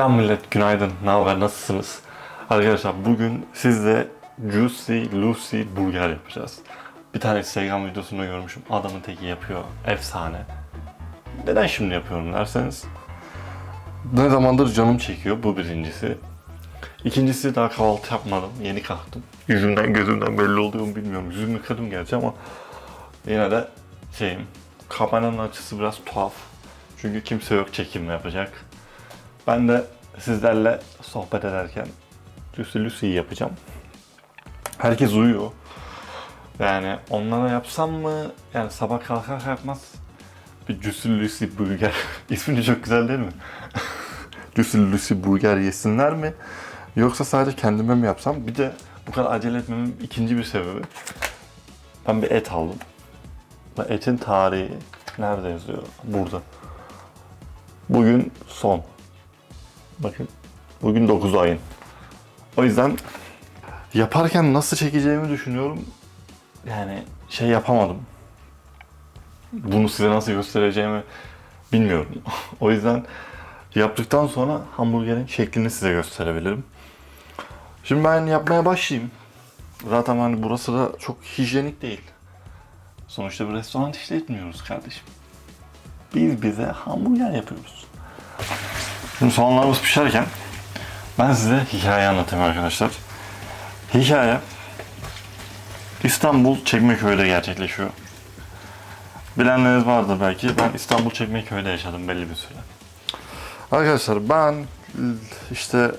Selam millet, günaydın. Ne haber, nasılsınız? Arkadaşlar bugün sizle Juicy Lucy Burger yapacağız. Bir tane Instagram videosunda görmüşüm. Adamın teki yapıyor. Efsane. Neden şimdi yapıyorum derseniz. Ne zamandır canım çekiyor. Bu birincisi. İkincisi daha kahvaltı yapmadım. Yeni kalktım. Yüzümden gözümden belli oluyor mu bilmiyorum. Yüzümü yıkadım gerçi ama yine de şeyim. Kameranın açısı biraz tuhaf. Çünkü kimse yok çekim yapacak. Ben de sizlerle sohbet ederken Lucy Lucy'yi yapacağım. Herkes uyuyor. Yani onlara yapsam mı? Yani sabah kalkar kalkmaz bir Lucy Lucy Burger. İsmini çok güzel değil mi? Lucy Lucy Burger yesinler mi? Yoksa sadece kendime mi yapsam? Bir de bu kadar acele etmemin ikinci bir sebebi. Ben bir et aldım. Etin tarihi nerede yazıyor? Burada. Bugün son. Bakın. Bugün 9 ayın. O yüzden yaparken nasıl çekeceğimi düşünüyorum. Yani şey yapamadım. Bunu size nasıl göstereceğimi bilmiyorum. o yüzden yaptıktan sonra hamburgerin şeklini size gösterebilirim. Şimdi ben yapmaya başlayayım. Zaten hani burası da çok hijyenik değil. Sonuçta bir restoran işletmiyoruz kardeşim. Biz bize hamburger yapıyoruz. Şimdi soğanlarımız pişerken ben size hikaye anlatayım arkadaşlar. Hikaye İstanbul Çekmeköy'de gerçekleşiyor. Bilenleriniz vardır belki. Ben İstanbul Çekmeköy'de yaşadım belli bir süre. Arkadaşlar ben işte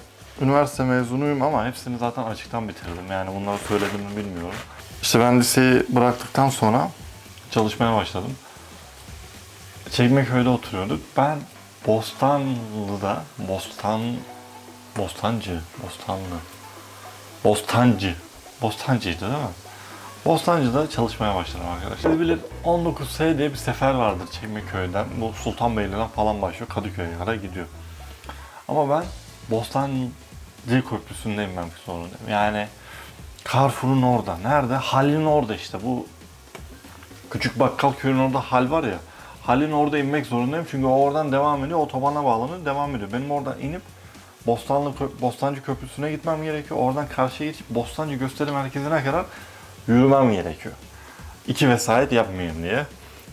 üniversite mezunuyum ama hepsini zaten açıktan bitirdim. Yani bunları söyledim mi bilmiyorum. İşte ben liseyi bıraktıktan sonra çalışmaya başladım. Çekmeköy'de oturuyorduk. Ben Bostanlı'da, Bostan, Bostancı, Bostanlı, Bostancı, Bostancı'ydı değil mi? Bostancı'da çalışmaya başladım arkadaşlar. Bilir 19S diye bir sefer vardır Çekmeköy'den. Bu Sultanbeyli'den falan başlıyor. Kadıköy'e kadar gidiyor. Ama ben Bostancı Köprüsü'ndeyim ben sorunum. Yani Carrefour'un orada. Nerede? Halil'in orada işte. Bu küçük bakkal köyün orada hal var ya. Halin orada inmek zorundayım çünkü o oradan devam ediyor. Otobana bağlanıyor, devam ediyor. Benim oradan inip Bostanlı Bostancı Köprüsü'ne gitmem gerekiyor. Oradan karşıya geçip Bostancı Gösteri Merkezi'ne kadar yürümem gerekiyor. İki vesayet yapmayayım diye.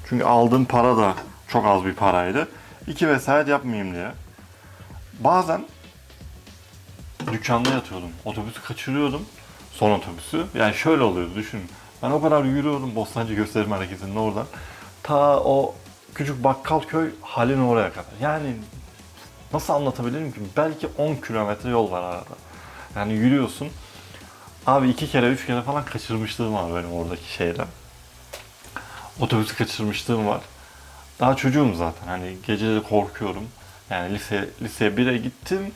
Çünkü aldığım para da çok az bir paraydı. İki vesayet yapmayayım diye. Bazen dükkanda yatıyordum. Otobüsü kaçırıyordum. Son otobüsü. Yani şöyle oluyordu düşünün. Ben o kadar yürüyordum Bostancı Gösteri Merkezi'nin oradan. Ta o küçük bakkal köy halin oraya kadar. Yani nasıl anlatabilirim ki? Belki 10 kilometre yol var arada. Yani yürüyorsun. Abi iki kere, üç kere falan kaçırmışlığım var benim oradaki şeyden. Otobüsü kaçırmışlığım var. Daha çocuğum zaten. Hani geceleri korkuyorum. Yani lise liseye 1'e gittim.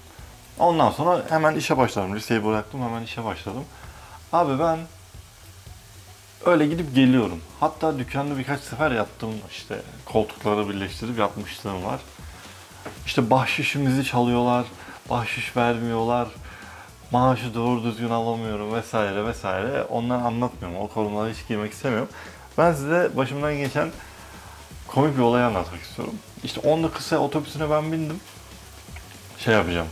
Ondan sonra hemen işe başladım. Liseyi bıraktım hemen işe başladım. Abi ben öyle gidip geliyorum. Hatta dükkanda birkaç sefer yattım işte koltukları birleştirip yapmışlığım var. İşte bahşişimizi çalıyorlar, bahşiş vermiyorlar, maaşı doğru düzgün alamıyorum vesaire vesaire. Ondan anlatmıyorum, o konulara hiç girmek istemiyorum. Ben size başımdan geçen komik bir olayı anlatmak istiyorum. İşte 19 kısa otobüsüne ben bindim. Şey yapacağım.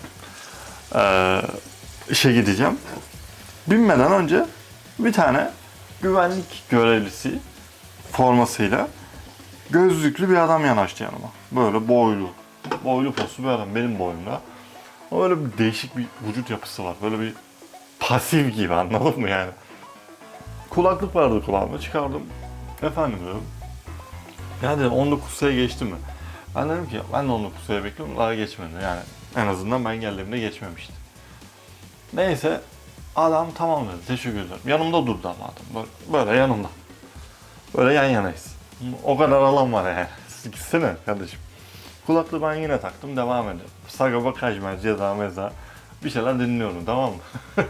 Ee, işe gideceğim. Binmeden önce bir tane güvenlik görevlisi formasıyla gözlüklü bir adam yanaştı yanıma. Böyle boylu. Boylu poslu bir adam benim boyumda. Ama böyle bir değişik bir vücut yapısı var. Böyle bir pasif gibi anladın mı yani? Kulaklık vardı kulağımda çıkardım. Efendim dedim. Ya dedim 19 sayı geçti mi? Ben dedim ki ben de 19 sayı bekliyorum daha geçmedi yani. En azından ben geldiğimde geçmemişti. Neyse adam tamam dedi teşekkür ederim. Yanımda durdu ama adam böyle, böyle yanımda. Böyle yan yanayız. O kadar alan var yani. Gitsene kardeşim. Kulaklığı ben yine taktım devam ediyorum. Sagopa Kajmer, Ceza Meza bir şeyler dinliyorum tamam mı?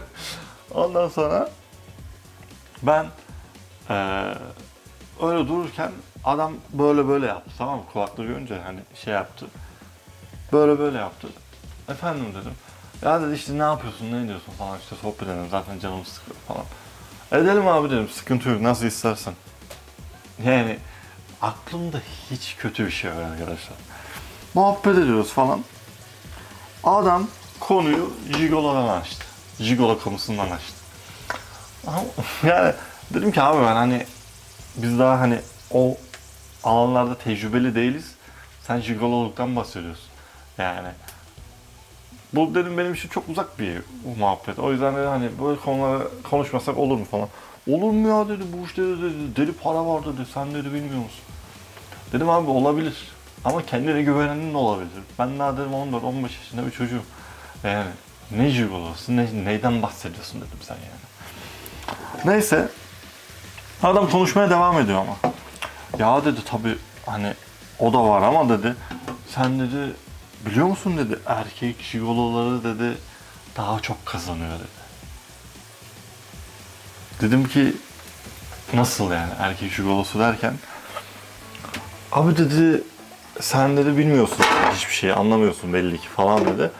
Ondan sonra ben eee, öyle dururken adam böyle böyle yaptı tamam mı? Kulaklığı görünce hani şey yaptı. Böyle böyle yaptı. Efendim dedim. Ya dedi işte ne yapıyorsun, ne ediyorsun falan işte sohbet edelim zaten canımız sıkıyor falan. Edelim abi dedim sıkıntı yok nasıl istersen. Yani aklımda hiç kötü bir şey yok arkadaşlar. Muhabbet ediyoruz falan. Adam konuyu Jigolo'dan açtı. Jigolo konusundan açtı. Yani dedim ki abi ben hani biz daha hani o alanlarda tecrübeli değiliz. Sen jigololuktan bahsediyorsun. Yani bu dedim benim için çok uzak bir muhabbet. O yüzden de hani böyle konuları konuşmasak olur mu falan. Olur mu ya dedi bu işte dedi, deli para var dedi sen dedi bilmiyor musun? Dedim abi olabilir. Ama kendine güvenenin olabilir. Ben daha dedim 14-15 yaşında bir çocuğum. Yani ne jigolosu, ne, neyden bahsediyorsun dedim sen yani. Neyse. Adam konuşmaya devam ediyor ama. Ya dedi tabi hani o da var ama dedi sen dedi biliyor musun dedi erkek jigoloları dedi daha çok kazanıyor dedi. Dedim ki nasıl yani erkek jigolosu derken abi dedi sen dedi bilmiyorsun hiçbir şey anlamıyorsun belli ki falan dedi.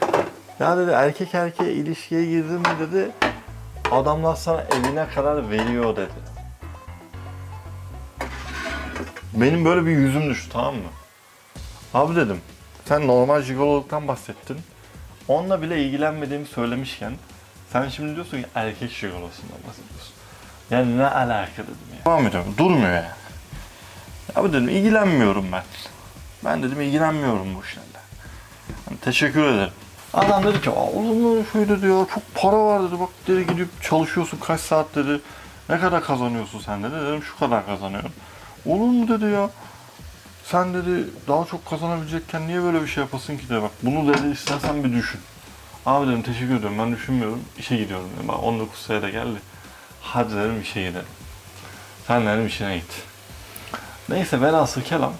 Ya dedi erkek erkeğe ilişkiye girdin mi dedi adamlar sana evine kadar veriyor dedi. Benim böyle bir yüzüm düştü tamam mı? Abi dedim sen normal jigololuktan bahsettin. Onunla bile ilgilenmediğimi söylemişken sen şimdi diyorsun ki erkek jigolosundan bahsediyorsun. Yani ne alaka dedim ya. Devam ediyorum. Durmuyor yani. Abi dedim ilgilenmiyorum ben. Ben dedim ilgilenmiyorum bu işlerle. Hani teşekkür ederim. Adam dedi ki oğlum dedi ya çok para var dedi bak dedi gidip çalışıyorsun kaç saat dedi. Ne kadar kazanıyorsun sen dedi. Dedim şu kadar kazanıyorum. Olur mu dedi ya. Sen dedi daha çok kazanabilecekken niye böyle bir şey yapasın ki de bak bunu dedi istersen bir düşün. Abi dedim teşekkür ederim ben düşünmüyorum. İşe gidiyorum dedim. Bak 19 sayıda geldi. Hadi dedim işe gidelim. Sen dedim işine git. Neyse velhasıl kelam.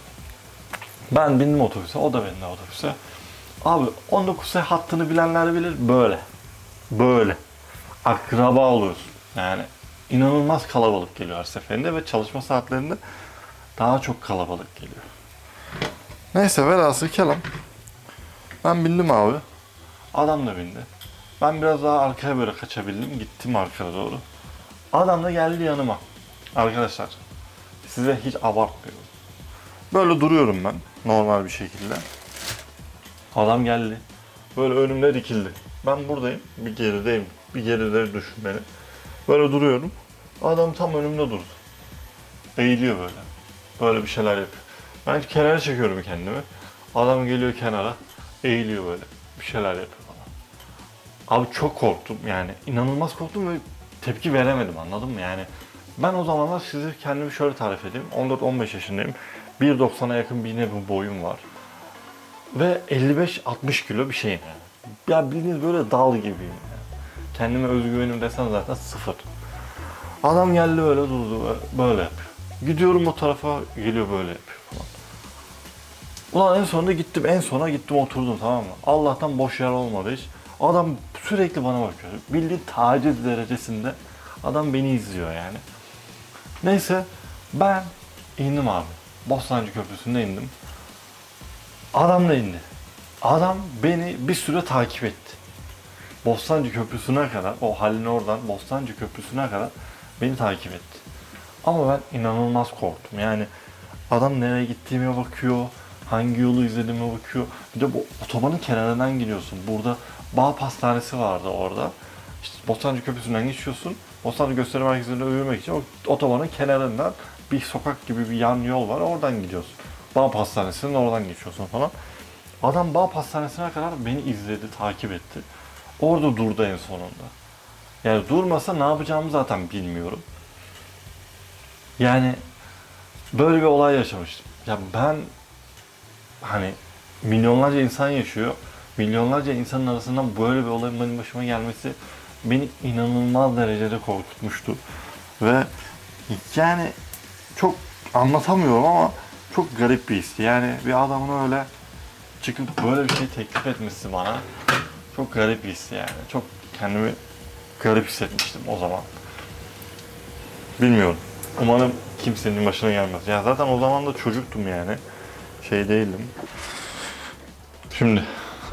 Ben bindim otobüse, o da bindi otobüse. Abi 19 sayı hattını bilenler bilir böyle. Böyle. Akraba oluyorsun. Yani inanılmaz kalabalık geliyor her seferinde ve çalışma saatlerinde daha çok kalabalık geliyor. Neyse velhasıl kelam. Ben bindim abi. Adam da bindi. Ben biraz daha arkaya böyle kaçabildim. Gittim arkaya doğru. Adam da geldi yanıma. Arkadaşlar size hiç abartmıyorum. Böyle duruyorum ben normal bir şekilde. Adam geldi. Böyle önümde dikildi. Ben buradayım. Bir gerideyim. Bir geride düşün beni. Böyle duruyorum. Adam tam önümde durdu. Eğiliyor böyle. Böyle bir şeyler yapıyor. Ben kenara çekiyorum kendimi. Adam geliyor kenara. Eğiliyor böyle. Bir şeyler yapıyor falan. Abi çok korktum yani. inanılmaz korktum ve tepki veremedim anladın mı? Yani ben o zamanlar size kendimi şöyle tarif edeyim. 14-15 yaşındayım. 1.90'a yakın bir bir boyum var. Ve 55-60 kilo bir şeyim yani. Ya bildiğiniz böyle dal gibiyim yani. Kendime özgüvenim desen zaten sıfır. Adam geldi böyle durdu böyle yapıyor. Gidiyorum o tarafa geliyor böyle yapıyor falan. Ulan en sonunda gittim en sona gittim oturdum tamam mı? Allah'tan boş yer olmadı hiç. Adam sürekli bana bakıyor. Bildiğin taciz derecesinde adam beni izliyor yani. Neyse ben indim abi. Bostancı Köprüsü'nde indim. Adam da indi. Adam beni bir süre takip etti. Bostancı Köprüsü'ne kadar, o halin oradan Bostancı Köprüsü'ne kadar beni takip etti. Ama ben inanılmaz korktum. Yani adam nereye gittiğime bakıyor, hangi yolu izlediğime bakıyor. Bir de bu otobanın kenarından gidiyorsun. Burada Bağ Pastanesi vardı orada. İşte Bostancı Köprüsü'nden geçiyorsun. Bostancı Gösteri Merkezi'nde yürümek için o otobanın kenarından bir sokak gibi bir yan yol var. Oradan gidiyorsun. Bağ Pastanesi'nin oradan geçiyorsun falan. Adam Bağ Pastanesi'ne kadar beni izledi, takip etti. Orada durdu en sonunda. Yani durmasa ne yapacağımı zaten bilmiyorum. Yani böyle bir olay yaşamıştım. Ya ben hani milyonlarca insan yaşıyor. Milyonlarca insanın arasından böyle bir olayın benim başıma gelmesi beni inanılmaz derecede korkutmuştu. Ve yani çok anlatamıyorum ama çok garip bir histi. Yani bir adamın öyle çıkıp böyle bir şey teklif etmesi bana çok garip bir histi yani. Çok kendimi garip hissetmiştim o zaman. Bilmiyorum. Umarım kimsenin başına gelmez. Ya zaten o zaman da çocuktum yani. Şey değildim. Şimdi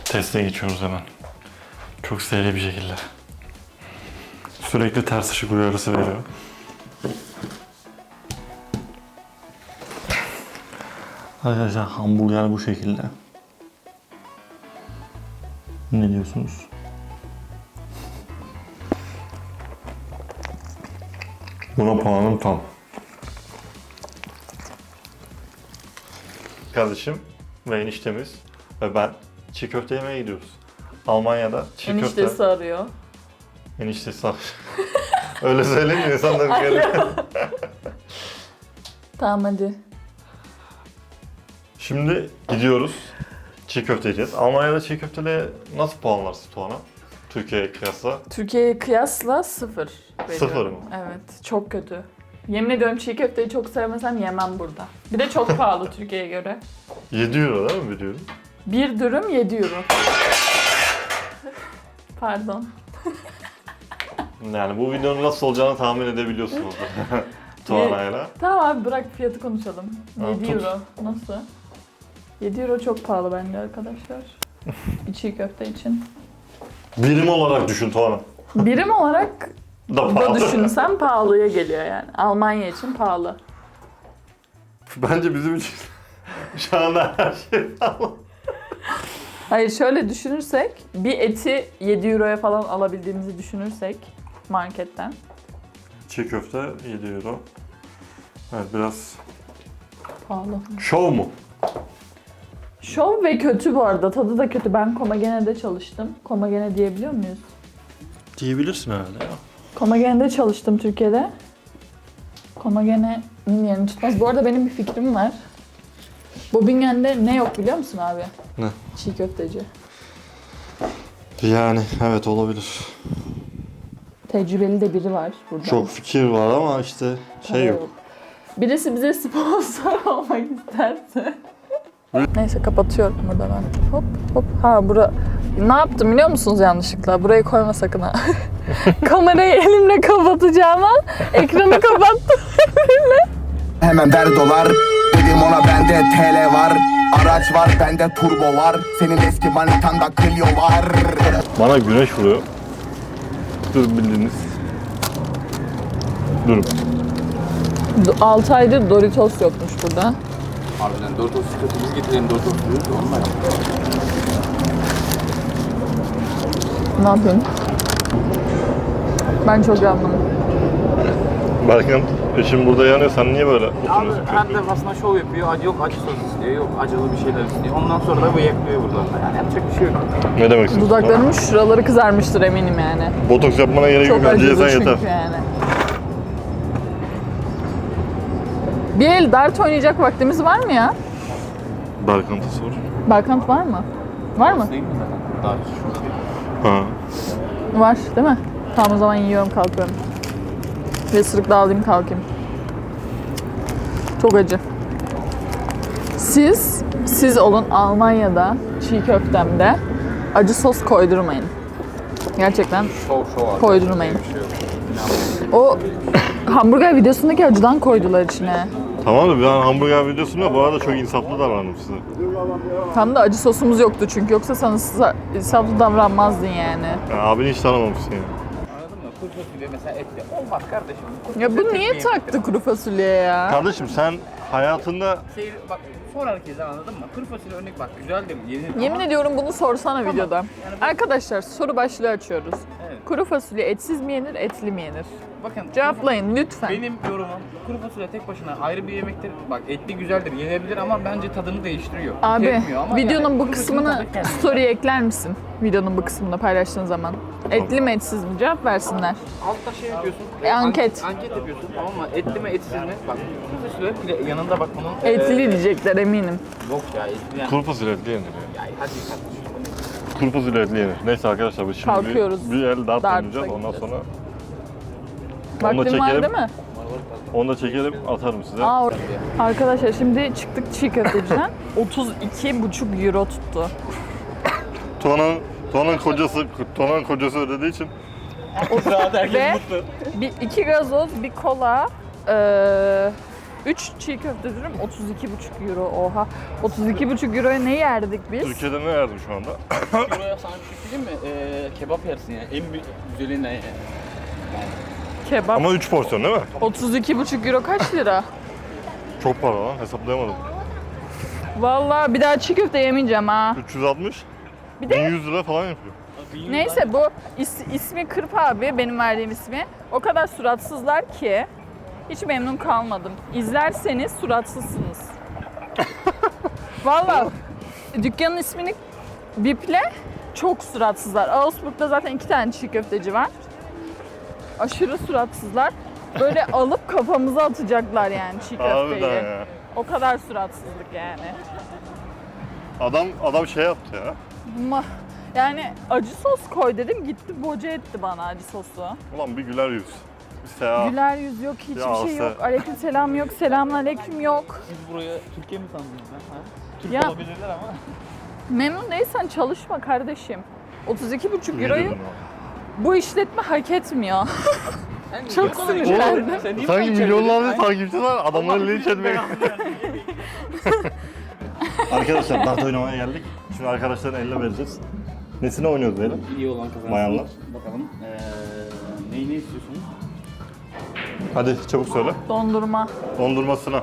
teste geçiyoruz hemen. Çok seri bir şekilde. Sürekli ters ışık uyarısı veriyor. Arkadaşlar hamburger bu şekilde. Ne diyorsunuz? Buna puanım tam. Kardeşim ve eniştemiz ve ben çiğ köfte yemeye gidiyoruz. Almanya'da çiğ köfte... Eniştesi arıyor. Eniştesi sağ. Öyle söyleyince insan da bir garip. Tamam hadi. Şimdi gidiyoruz. Çiğ köfte yiyeceğiz. Almanya'da çiğ köfteye nasıl puanlarsın Tuğan'a? Türkiye'ye kıyasla. Türkiye'ye kıyasla sıfır. Veriyorum. Sıfır mı? Evet. Çok kötü. Yemin ediyorum çiğ köfteyi çok sevmesem yemem burada. Bir de çok pahalı Türkiye'ye göre. 7 euro değil mi bir dürüm? Bir dürüm 7 euro. Pardon. Yani bu videonun nasıl olacağını tahmin edebiliyorsunuz. Tuğan'ayla. Tamam abi bırak fiyatı konuşalım. Tamam, 7 tut. euro. Nasıl? 7 euro çok pahalı bence arkadaşlar. Bir çiğ köfte için. Birim olarak düşün Tuğan'a. Birim olarak Da da pahalı. düşünsem pahalıya geliyor yani. Almanya için pahalı. Bence bizim için şu anda her şey pahalı. Hayır şöyle düşünürsek bir eti 7 euroya falan alabildiğimizi düşünürsek marketten. Çiğ köfte 7 euro. Evet biraz Pahalı. şov mu? Şov ve kötü bu arada. Tadı da kötü. Ben Komagene'de çalıştım. Komagene diyebiliyor muyuz? Diyebilirsin herhalde ya. Komagene'de çalıştım Türkiye'de. Komagene'nin yerini tutmaz. Bu arada benim bir fikrim var. Bobingen'de ne yok biliyor musun abi? Ne? Çiğ köfteci. Yani evet olabilir. Tecrübeli de biri var burada. Çok fikir var ama işte şey yok. Birisi bize sponsor olmak isterse. Neyse kapatıyorum burada ben. Hop hop. Ha bura... Ne yaptım biliyor musunuz yanlışlıkla? Burayı koyma sakın ha. Kamerayı elimle kapatacağıma ekranı kapattım. Hemen ver dolar Dedim ona bende TL var Araç var bende turbo var Senin eski manitanda Clio var Bana güneş vuruyor. Dur bildiğiniz. Dur. 6 aydır Doritos yokmuş burada. Harbiden Doritos kötü biz getirelim Doritos diyoruz da onunla yap. Ne yapayım? Ben çok yandım. Berkan eşim burada yanıyor. Sen niye böyle Abi oturuyorsun? her defasında şov yapıyor. Acı yok acı sos istiyor. Yok acılı bir şeyler istiyor. Ondan sonra da bıyıklıyor buradan. Yani yapacak bir şey yok. Ne demek istiyorsun? Dudaklarımın şuraları kızarmıştır eminim yani. Botoks yapmana gerek yok. Çok Bence acılı çünkü yeter. yani. Bir el dart oynayacak vaktimiz var mı ya? Berkant'a sor. Berkant var mı? Var mı? Değil mi zaten? Daha şu. Ha. Var değil mi? Tamam o zaman yiyorum kalkıyorum. Bir ısırık daha alayım kalkayım. Çok acı. Siz, siz olun Almanya'da çiğ köftemde acı sos koydurmayın. Gerçekten Şov şov. Koydurmayın. Şey o hamburger videosundaki acıdan koydular içine. Tamam da ben hamburger videosunda bu arada çok insaflı davrandım size. Tam da acı sosumuz yoktu çünkü yoksa sana sa- insaflı davranmazdın yani. Yani abini hiç tanımamışsın yani. Kuru fasulye mesela etli. Olmaz kardeşim. Kuru Ya bu fasulye niye taktı kuru fasulyeye ya? Kardeşim sen hayatında Seyir, bak sor herkese anladın mı? Kuru fasulye örnek bak güzeldir yenir Yemin ama ediyorum bunu sorsana videoda. Arkadaşlar soru başlığı açıyoruz. Evet. Kuru fasulye etsiz mi yenir, etli mi yenir? Bakın Cevaplayın lütfen. Benim yorumum kuru fasulye tek başına ayrı bir yemektir. Bak etli güzeldir, yenebilir ama bence tadını değiştiriyor. Abi Tüketmiyor ama videonun yani bu kuru kısmını tadı kendine. story'e ekler misin? Videonun bu kısmını paylaştığın zaman. Etli mi etsiz mi? Cevap versinler. Altta şey yapıyorsun. E, anket. Anket yapıyorsun tamam mı? Etli mi etsiz mi? Bak kuru fasulye pile- yanında bak bunun. Etli e, diyecekler eminim. yok ya etli yani. kuru fasulye etli yenir ya. Ya, hadi kardeşim. Kuru fasulye etli yenir. Neyse arkadaşlar biz şimdi Kalkıyoruz. bir, bir el dart Dart'a oynayacağız. Ondan gideceğiz. sonra Vaktin var çekelim. değil mi? onu da çekelim atarım size. Aa, arkadaşlar şimdi çıktık çiğ köfteciden. 32,5 euro tuttu. Tuana'nın Tuana'nın kocası Tuana'nın kocası ödediği için Ve bir iki gazoz, bir kola, eee 3 çiğ köfte dürüm 32,5 euro. Oha. 32,5 euroya ne yerdik biz? Türkiye'de ne yerdim şu anda? Buraya sana bir şey söyleyeyim mi? Ee, kebap yersin yani. En büyük güzelinden yani. Kebap. Ama 3 porsiyon değil mi? 32,5 euro kaç lira? Çok para lan hesaplayamadım. Vallahi bir daha çiğ köfte yemeyeceğim ha. 360. Bir de 1100 lira falan yapıyor. Neyse bu is- ismi Kırp abi benim verdiğim ismi. O kadar suratsızlar ki hiç memnun kalmadım. İzlerseniz suratsızsınız. Valla dükkanın ismini biple çok suratsızlar. Augsburg'da zaten iki tane çiğ köfteci var. Aşırı suratsızlar. Böyle alıp kafamıza atacaklar yani çiğ Harbiden köfteyi. ya. O kadar suratsızlık yani. Adam adam şey yaptı ya. Ma- yani acı sos koy dedim gitti boca etti bana acı sosu. Ulan bir güler yüz. Bir seha. Güler yüz yok, hiçbir Ya şey yok. Aleyküm selam yok, selamun aleyküm yok. Siz buraya Türkiye mi sandınız lan? Ha? Türk Ya- olabilirler ama. Memnun değilsen çalışma kardeşim. 32,5 İyi euroyu. Bu işletme hak etmiyor. Çok sinirlendim. Sanki milyonlarca takipçi var, adamları linç etmeye. Arkadaşlar dart oynamaya geldik. Şimdi arkadaşların eline vereceğiz. Nesine oynuyoruz böyle? İyi olan kazansın. Bayanlar. Bakalım. Ee, neyi ne istiyorsunuz? Hadi çabuk söyle. Dondurma. Dondurmasına.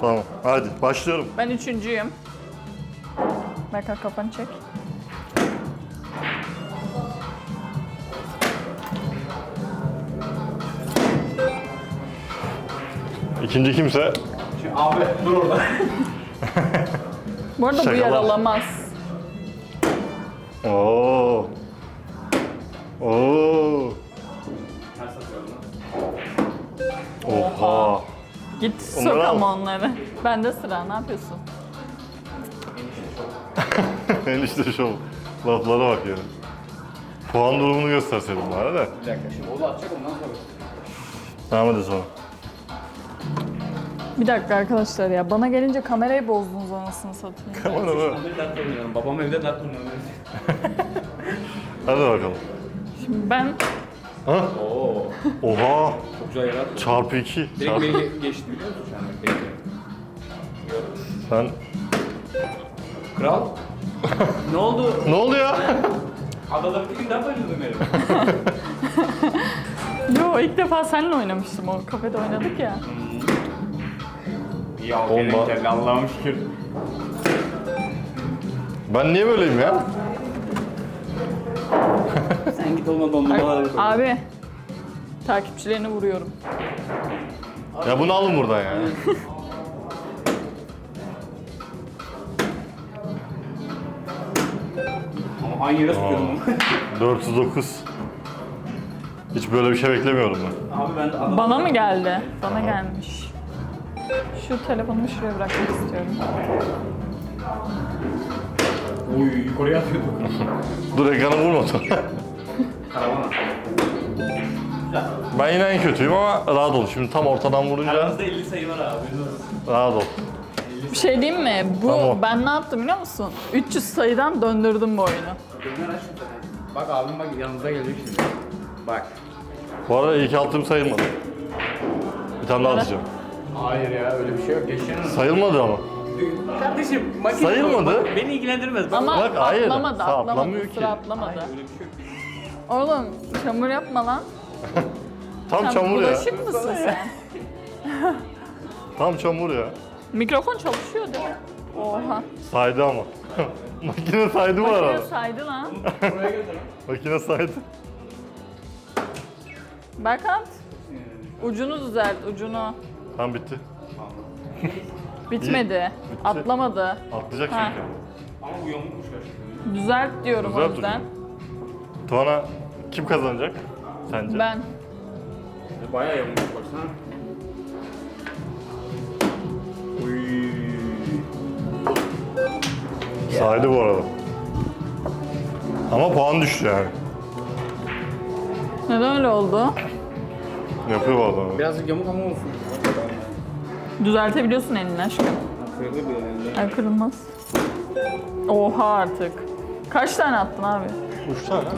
Tamam. Hadi başlıyorum. Ben üçüncüyüm. Berkay kafanı çek. İkinci kimse Şimdi abi dur orada. Bu arada bu Şakalar. yaralamaz. Oo. Oo. Oha. Git Onları sok al. ama onları. Bende sıra ne yapıyorsun? Enişte şov. Laflara bak ya. Puan durumunu gösterseydin bana da. Bir dakika şimdi o da atacak ondan sonra. Tamam hadi sonra. Bir dakika arkadaşlar ya bana gelince kamerayı bozdunuz anasını satayım. Tamam hadi. Ben dert oynuyorum. Babam evde dert oynuyor. Hadi bakalım. Şimdi ben Ha? Oo. Oha. Çok güzel yarar. Çarpı iki. Direkt Çarpı. beni ge- geçti biliyor musun an? Bekle. Sen... Kral. ne oldu? Ne oldu ya? Adaları bir gün daha oynadım herif. Yo ilk defa seninle oynamıştım o kafede oynadık ya. İyi al. Bomba. Bomba. Allah'ım şükür. Ben niye böyleyim ya? Sen git olma koy. Abi takipçilerini vuruyorum. Ya bunu alın buradan ya. Ama aynı yere sıkıyorum onu. 409. Hiç böyle bir şey beklemiyordum ben. Abi ben de adam... Bana mı geldi? Bana gelmiş. Şu telefonumu şuraya bırakmak istiyorum. Uy yukarıya atıyorduk. Dur ekrana vurma sonra. Karavana. Ben yine en kötüyüm ama rahat ol. Şimdi tam ortadan vurunca Aranızda 50 sayı var abi. rahat ol. Bir şey diyeyim mi? Bu Tamam. ben ne yaptım biliyor musun? 300 sayıdan döndürdüm bu oyunu. Gözünü aç. Bak abim bak yanınıza gelecek şimdi. Bak. Bu arada ilk altım sayılmadı. Bir tane daha atacağım. Hayır ya öyle bir şey yok. Geçen Sayılmadı ama. Kardeşim makine Sayılmadı. Bak, Beni ilgilendirmez. Ama Bak, hayır. atlamadı, Sağ atlamadı, atlamıyor sıra ki. atlamadı. Öyle bir şey yok. Oğlum çamur yapma lan. Tam Sen çamur ya. bulaşık mısın sen? Tam çamur ya. Mikrofon çalışıyor değil mi? Oha. Saydı ama. Makine saydı bu Makine arada. saydı lan. Buraya götürün. Makine saydı. Berkant. Ucunu düzelt, ucunu. Tam bitti. Bitmedi. Atlamadı. Atlayacak Ha. çünkü. Ama bu yamukmuş gerçekten. Düzelt diyorum Düzelt o yüzden. Tuana kim kazanacak sence? Ben. Bayağı yamukmuş baksana. Uy. Saydı bu arada. Ama puan düştü yani. Neden öyle oldu? Yapıyor bu adam. Birazcık yamuk ama olsun. Düzeltebiliyorsun elini aşkım. Kırılır bir elinde. Ay kırılmaz. Oha artık. Kaç tane attın abi? Üç tane.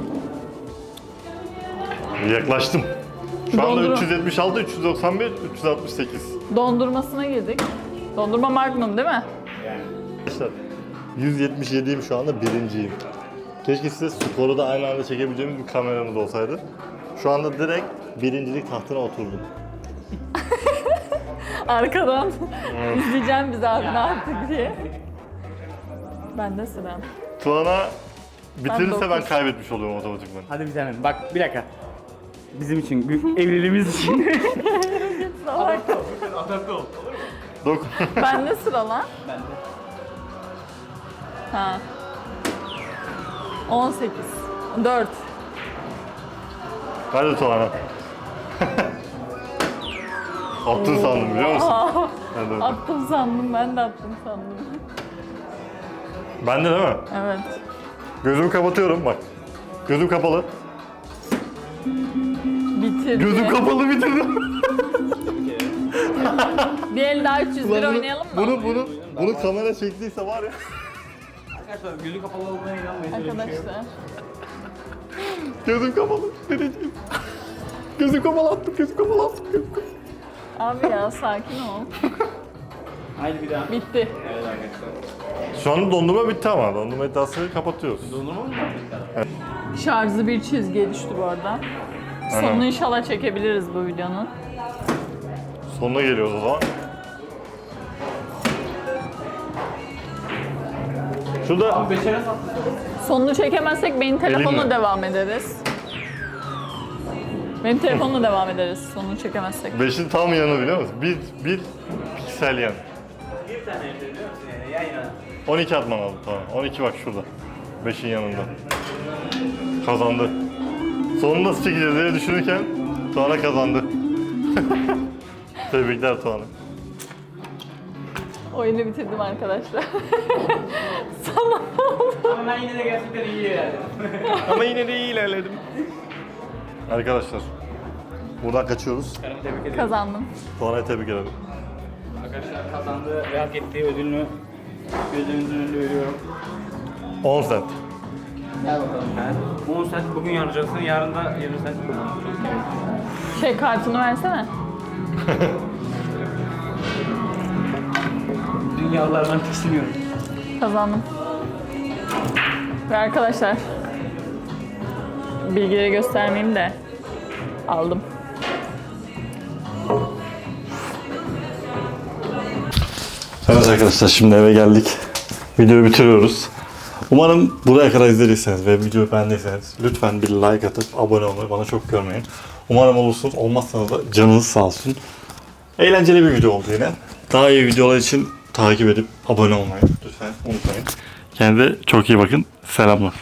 Yaklaştım. Şu anda Dondurum. 376, 391, 368. Dondurmasına girdik. Dondurma Magnum değil mi? Yani. Arkadaşlar 177'yim şu anda birinciyim. Keşke size skoru da aynı anda çekebileceğimiz bir kameramız olsaydı. Şu anda direkt birincilik tahtına oturdum. Arkadan izleyeceğim bizi abi ne yaptık diye. Bende sıra. Tuana bitirirse ben dokuz. kaybetmiş oluyorum otomatikman. Hadi bir tane. Bak bir dakika. Bizim için, evliliğimiz için. Salak. Adapte ol. Dok Bende sıra lan. Bende. Ha. 18. 4. Hadi Tuana. Attın sandım biliyor musun? Hadi. Attım sandım. Ben de attım sandım. Bende değil mi? Evet. Gözümü kapatıyorum bak. Gözüm kapalı. Bitirdi. Gözüm kapalı bitirdim. Bir el daha 300 lira oynayalım mı? Bunu bunu bunu kamera çektiyse var ya. Arkadaşlar gözü kapalı olduğuna inanmayın. Öyle bir şey yok. Arkadaşlar. Gözüm kapalı. Vereceğim. Gözüm kapalı attım. Gözüm kapalı attım. Gözüm kapalı. Abi ya sakin ol. Haydi bir daha. Bitti. Evet arkadaşlar. Şu an dondurma bitti ama dondurma iddiasını kapatıyoruz. Dondurma mı? Şarjı bir çizgiye düştü bu arada. Sonunu inşallah çekebiliriz bu videonun. Sonuna geliyoruz o zaman. Şurada Beşere sattı. Sonunu çekemezsek benim telefonla Elimle. devam ederiz. Benim telefonla devam ederiz sonunu çekemezsek. 5'in tam yanı biliyor musun? Bir, bir piksel yan. Bir tane evde biliyor musun yani yan yana. 12 atman lazım tamam. 12 bak şurada. 5'in yanında. Kazandı. Sonunu nasıl çekeceğiz diye düşünürken Tuana kazandı. Tebrikler Tuana. Oyunu bitirdim arkadaşlar. Sana Ama ben yine de gerçekten iyi yani. Ama yine de iyi ilerledim. Arkadaşlar buradan kaçıyoruz. Karımı tebrik ediyorum. kazandım. Tuana'yı tebrik ederim. Arkadaşlar kazandı ve hak ettiği ödülünü gözünüzün önünde veriyorum. 10 cent. Gel bakalım ben. 10 cent bugün yarayacaksın, yarın da 20 cent kullanırsın. Şey kartını versene. Dünyalardan tiksiniyorum. Kazandım. Ve arkadaşlar bilgileri göstermeyeyim de aldım. Evet arkadaşlar şimdi eve geldik. Videoyu bitiriyoruz. Umarım buraya kadar izlediyseniz ve videoyu beğendiyseniz lütfen bir like atıp abone olmayı bana çok görmeyin. Umarım olursunuz. Olmazsanız da canınız sağ olsun. Eğlenceli bir video oldu yine. Daha iyi videolar için takip edip abone olmayı lütfen unutmayın. Kendinize çok iyi bakın. Selamlar.